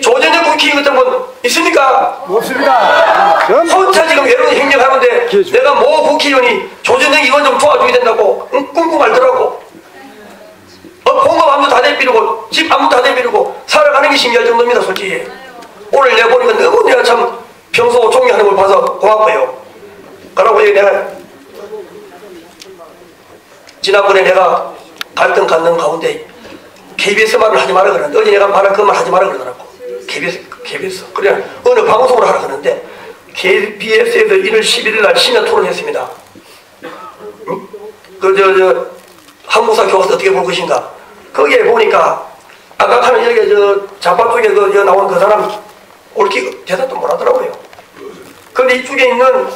조전현 국회의원 같은 분 있습니까? 없습니다. 전 혼자 지금 여론 행정하는데 줘. 내가 모 국회의원이 조전현 의원 좀 도와줘야 된다고 응, 꿍꿍 앓더라고. 어, 공급 아무도 다 대비르고 집 아무도 다 대비르고 살아가는 게 신기할 정도입니다 솔직히. 오늘 내가 보니까 너무 내가 참 평소 종이하는 걸 봐서 고맙고요. 그러고 내가 지난번에 내가 갈등 갖는 가운데 KBS 말을 하지 마라 그러는데 어제 내가 말할 그말 하지 마라 그러더라고. KBS, KBS. 그래 어느 방송을 하라 그러는데 KBS에서 1월 11일 날 심야 토론 했습니다. 응? 그, 저, 저, 한국사 교과서 어떻게 볼 것인가. 거기에 보니까 아까 하는 여기 저 좌파 쪽에 그, 저 나온 그 사람 옳게 대답도 못 하더라고요. 근데 이쪽에 있는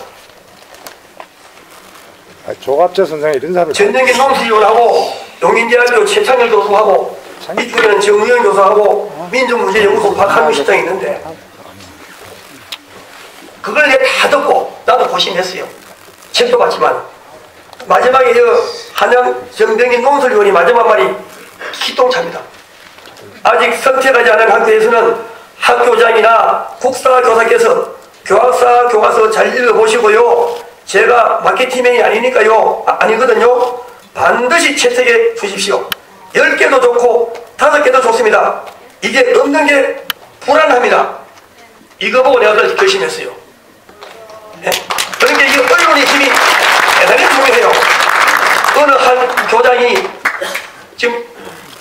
아, 조갑재 선생 이런 사람을 전쟁기 농수위원하고 용인대학교 최창렬 교수하고 이쪽에는 정의원 교수하고 민족문제연구소 박한우 실장이 있는데 그걸 내가 다 듣고 나도 고심했어요. 책도 봤지만 마지막에 저 한양 정병기 농설위원이 마지막 말이 기똥차입니다. 아직 선택하지 않은 학교에서는 학교장이나 국사교사께서 교학사 교과서 잘 읽어보시고요. 제가 마케팅맨이 아니니까요. 아, 아니거든요. 반드시 채택해 주십시오. 10개도 좋고 5개도 좋습니다. 이게 없는 게 불안합니다. 이거 보고 내가 결심했어요. 예? 그러니까 이 언론의 힘이 대단히 중요해요. 어느 한 교장이 지금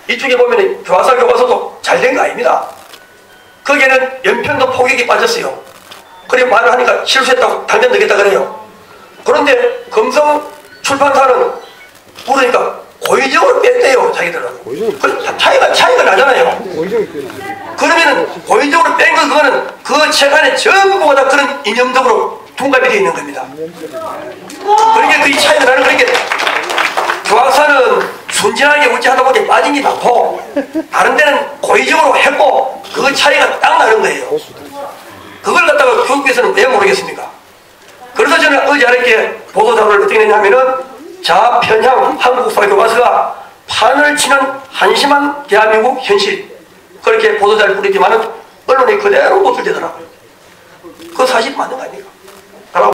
이쪽에 보면 교과서 교과서도 잘 된 거 아닙니다. 거기에는 연편도 포격이 빠졌어요. 그래 말을 하니까 실수했다고 당장 되겠다 그래요. 그런데 금성 출판사는 그러니까 고의적으로 뺐대요 자기들은. 그 차이가 차이가 나잖아요. 그러면은 고의적으로 뺀거 그거는 그 책 안에 전부가 다 그런 이념적으로 둔갑이 되어 있는 겁니다. 그러니까 그이 차이가 나는 그렇게 교학사는 순진하게 우찌하다 보니 빠진 게 많고 다른 데는 고의적으로 했고 그 차이가 딱 나는 거예요. 그걸 갖다가 교육부에서는 왜 모르겠습니까? 그래서 저는 어제 이렇게 보도자료를 어떻게 냈냐면은 자 편향 한국사 교과서가 판을 치는 한심한 대한민국 현실 그렇게 보도자료를 뿌리지만은 언론이 그대로 못들대더라고요. 그 사실 맞는 거 아닙니까?